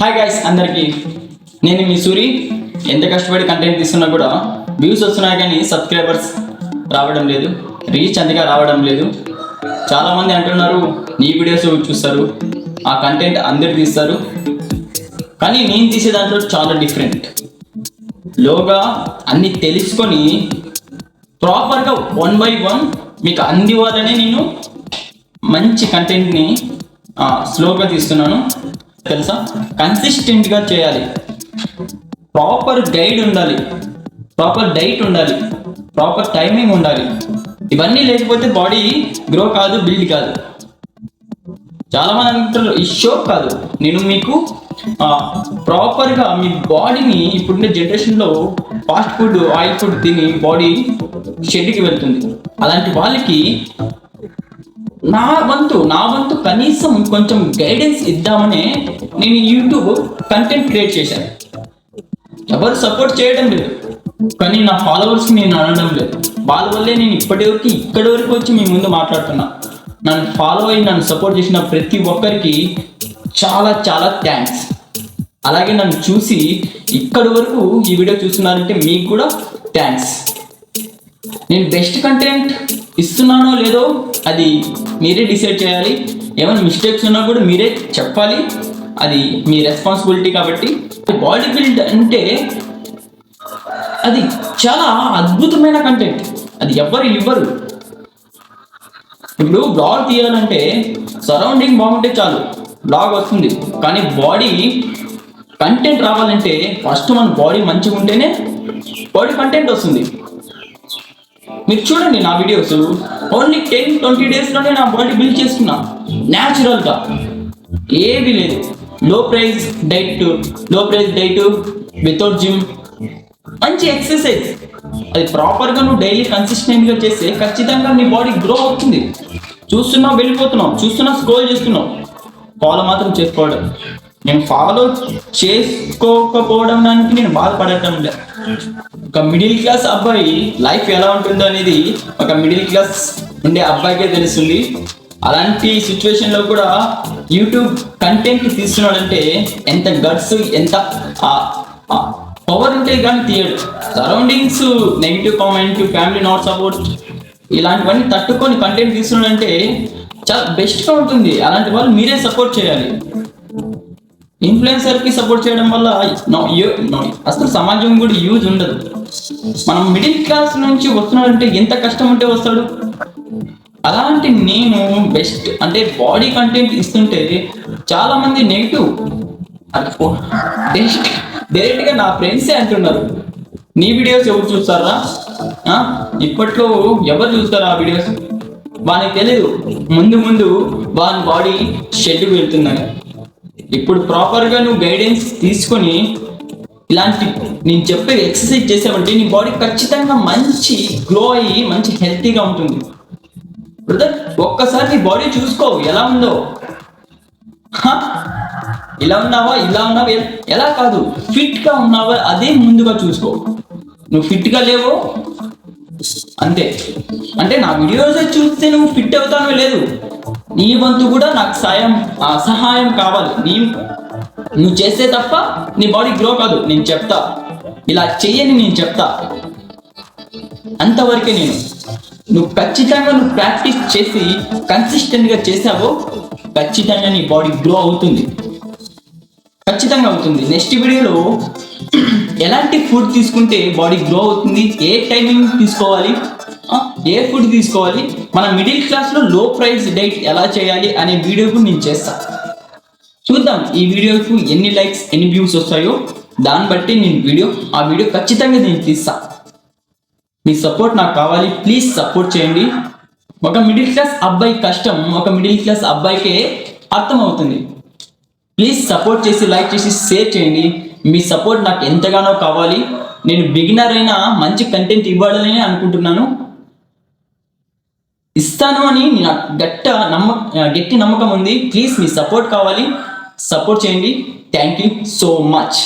Hi guys అందరికీ. నేను మీ సూరి. ఎంత కష్టపడి కంటెంట్ తీస్తున్నా కూడా వ్యూస్ వస్తున్నాయి కానీ సబ్స్క్రైబర్స్ రావడం లేదు రీచ్ అంతగా రావడం లేదు. చాలామంది అంటున్నారు నీ వీడియోస్ చూస్తారు ఆ కంటెంట్ అందరు తీస్తారు. కానీ నేను తీసే దాంట్లో చాలా డిఫరెంట్ లోగా అన్ని తెలుసుకొని ప్రాపర్గా వన్ బై వన్ మీకు అందివ్వాలనే నేను మంచి కంటెంట్ని స్లోగా తీస్తున్నాను. తెలుసా? కన్సిస్టెంట్గా చేయాలి. ప్రాపర్ గైడ్ ఉండాలి. ప్రాపర్ డైట్ ఉండాలి. ప్రాపర్ టైమింగ్ ఉండాలి. ఇవన్నీ లేకపోతే బాడీ గ్రో కాదు బిల్డ్ కాదు. చాలా మంది అంటారు ఈ షో కాదు. నేను మీకు ప్రాపర్గా మీ బాడీని ఇప్పుడున్న జనరేషన్లో ఫాస్ట్ ఫుడ్ ఆయిల్ ఫుడ్ తిని బాడీ షెడ్కి వెళ్తుంది. అలాంటి వాళ్ళకి నా వంతు నా వంతు కనీసం కొంచెం గైడెన్స్ ఇద్దామనే నేను యూట్యూబ్ కంటెంట్ క్రియేట్ చేశాను. ఎవరు సపోర్ట్ చేయడం లేదు. కానీ నా ఫాలోవర్స్కి నేను అనడం లేదు. వాళ్ళ వల్లే నేను ఇప్పటి వరకు ఇక్కడి వరకు వచ్చి మీ ముందు మాట్లాడుతున్నా. నన్ను ఫాలో అయ్యి నన్ను సపోర్ట్ చేసిన ప్రతి ఒక్కరికి చాలా చాలా థ్యాంక్స్ అలాగే నన్ను చూసి ఇక్కడి వరకు ఈ వీడియో చూస్తున్నారంటే మీకు కూడా థ్యాంక్స్ నేను బెస్ట్ కంటెంట్ ఇస్తున్నానో లేదో అది మీరే డిసైడ్ చేయాలి. ఏమైనా మిస్టేక్స్ ఉన్నా కూడా మీరే చెప్పాలి. అది మీ రెస్పాన్సిబిలిటీ కాబట్టి. బాడీ బిల్డ్ అంటే అది చాలా అద్భుతమైన కంటెంట్ అది ఎవ్వరు ఇవ్వరు. ఇప్పుడు బ్లాగ్ తీయాలంటే సరౌండింగ్ బాగుంటే చాలు. బ్లాగ్ వస్తుంది. కానీ బాడీ కంటెంట్ రావాలంటే ఫస్ట్ మన బాడీ మంచిగా ఉంటేనే బాడీ కంటెంట్ వస్తుంది. మీరు చూడండి నా వీడియోస్ ఓన్లీ టెన్ ట్వంటీ డేస్లోనే నా బాడీ బిల్డ్ చేసుకున్నా. న్యాచురల్గా ఏవి లేదు. లో ప్రైస్ డైట్లో ప్రైస్ డైట్ వితౌట్ జిమ్ మంచి ఎక్సర్సైజ్ అది ప్రాపర్గా నువ్వు డైలీ కన్సిస్టెంట్గా చేస్తే ఖచ్చితంగా నీ బాడీ గ్రో అవుతుంది. చూస్తున్నావు వెళ్ళిపోతున్నావు. చూస్తున్నావు స్క్రోల్ చేస్తున్నావు. ఫాలో మాత్రం చేసుకోవడం. నేను ఫాలో చేసుకోకపోవడం దానికి నేను బాధపడటం లేదు. ఒక మిడిల్ క్లాస్ అబ్బాయి లైఫ్ ఎలా ఉంటుందో అనేది ఒక మిడిల్ క్లాస్ ఉండే అబ్బాయికే తెలుస్తుంది. అలాంటి సిచ్యువేషన్లో కూడా యూట్యూబ్ కంటెంట్ తీస్తున్నాడంటే ఎంత గట్స్ ఎంత పవర్ ఉంటే కానీ తీయడు. Surroundings negative comment family not support ఇలాంటివన్నీ తట్టుకొని కంటెంట్ తీస్తున్నాడంటే చాలా బెస్ట్గా ఉంటుంది. అలాంటి వాళ్ళు మీరే సపోర్ట్ చేయాలి. ఇన్ఫ్లుయెన్సర్కి సపోర్ట్ చేయడం వల్ల అసలు సమాజం కూడా యూజ్ ఉండదు. మనం మిడిల్ క్లాస్ నుంచి వస్తున్నాడంటే ఎంత కష్టం ఉంటే వస్తాడు? అలాంటి నేను బెస్ట్ అంటే బాడీ కంటెంట్ ఇస్తుంటే చాలా మంది నెగిటివ్ డైరెక్ట్గా నా ఫ్రెండ్సే అంటున్నారు. నీ వీడియోస్ ఎవరు చూస్తారా? ఇప్పట్లో ఎవరు చూస్తారు ఆ వీడియోస్? వానికి తెలియదు ముందు ముందు వాని బాడీ షెడ్కి వెళ్తుందని ఇప్పుడు ప్రాపర్గా నువ్వు గైడెన్స్ తీసుకొని ఇలాంటి నేను చెప్పే ఎక్సర్సైజ్ చేసావంటే నీ బాడీ ఖచ్చితంగా మంచి గ్లో అయ్యి మంచి హెల్తీగా ఉంటుంది. బ్రదర్ ఒక్కసారి నీ బాడీ చూసుకో ఎలా ఉందో. హ? ఇలా ఉన్నావా ఇలా ఉన్నావా ఎలా కాదు. ఫిట్గా ఉన్నావా అదే ముందుగా చూసుకో. నువ్వు ఫిట్గా లేవో అంతే. అంటే నా వీడియోస్ చూస్తే నువ్వు ఫిట్ అవుతానో లేదు. నీ వంతు కూడా నాకు సాయం సహాయం కావాలి. నీ నువ్వు చేస్తే తప్ప నీ బాడీ గ్రో కాదు. నేను చెప్తా. ఇలా చెయ్యని నేను చెప్తా. అంతవరకే నేను. నువ్వు ఖచ్చితంగా నువ్వు ప్రాక్టీస్ చేసి కన్సిస్టెంట్గా చేసావో ఖచ్చితంగా నీ బాడీ గ్రో అవుతుంది. ఖచ్చితంగా అవుతుంది. నెక్స్ట్ వీడియోలో ఎలాంటి ఫుడ్ తీసుకుంటే బాడీ గ్రో అవుతుంది ఏ టైమింగ్ తీసుకోవాలి ఏ ఫుడ్ తీసుకోవాలి? మన మిడిల్ క్లాస్లో లో ప్రైస్ డైట్ ఎలా చేయాలి అనే వీడియోకు నేను చేస్తా. చూద్దాం ఈ వీడియోకు ఎన్ని లైక్స్ ఎన్ని వ్యూస్ వస్తాయో. దాన్ని బట్టి నేను వీడియో ఆ వీడియో ఖచ్చితంగా నేను తీస్తా. మీ సపోర్ట్ నాకు కావాలి ప్లీజ్ సపోర్ట్ చేయండి. ఒక మిడిల్ క్లాస్ అబ్బాయి కష్టం ఒక మిడిల్ క్లాస్ అబ్బాయికే అర్థమవుతుంది. ప్లీజ్ సపోర్ట్ చేసి లైక్ చేసి షేర్ చేయండి. మీ సపోర్ట్ నాకు ఎంతగానో కావాలి. నేను బిగినర్ అయినా మంచి కంటెంట్ ఇవ్వాలని అనుకుంటున్నాను. ఇస్తాను అని నాకు గట్ట నమ్మక గట్టి నమ్మకం ఉంది. ప్లీజ్ మీ సపోర్ట్ కావాలి. సపోర్ట్ చేయండి. Thank you so much